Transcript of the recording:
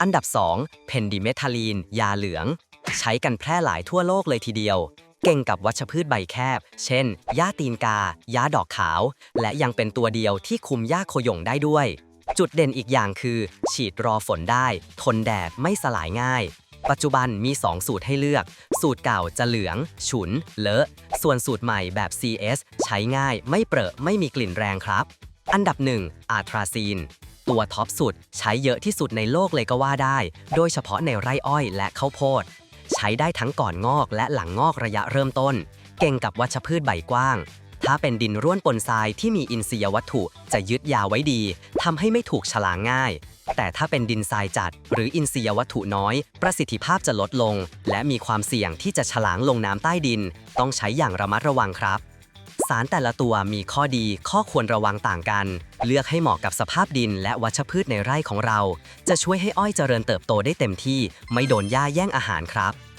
อันดับ 2 เพนดิเมทาลีน ยาเหลือง ใช้กันแพร่หลายทั่วโลกเลยทีเดียว เก่งกับวัชพืชใบแคบ เช่น หญ้าตีนกา หญ้าดอกขาว และยังเป็นตัวเดียวที่คุมหญ้าโคยงได้ด้วย จุดเด่นอีกอย่างคือ ฉีดรอฝนได้ ทนแดดไม่สลายง่าย ปัจจุบันมี 2 สูตรให้เลือก สูตรเก่าจะเหลือง ฉุน เลอะ ส่วนสูตรใหม่แบบ CS ใช้ง่าย ไม่เปรอะ ไม่มีกลิ่นแรงครับ อันดับ 1 อาทราซีน ตัวท็อปสุด ใช้เยอะที่สุดในโลกเลยก็ว่าได้ โดยเฉพาะในไร่อ้อยและข้าวโพด ใช้ได้ทั้งก่อนงอกและหลังงอกระยะเริ่มต้น เก่งกับวัชพืชใบกว้าง ถ้าเป็นดินร่วนปนทรายที่มีอินทรียวัตถุจะยึดยาไว้ดีทำให้ไม่ถูกฉลางง่าย แต่ถ้าเป็นดินทรายจัด หรืออินทรียวัตถุน้อย ประสิทธิภาพจะลดลง และมีความเสี่ยงที่จะฉลางลงน้ำใต้ดิน ต้องใช้อย่างระมัดระวังครับ สารแต่ละตัวมีข้อดีข้อควรระวังต่างกัน เลือกให้เหมาะกับสภาพดินและวัชพืชในไร่ของเรา จะช่วยให้อ้อยเจริญเติบโตได้เต็มที่ ไม่โดนหญ้าแย่งอาหารครับ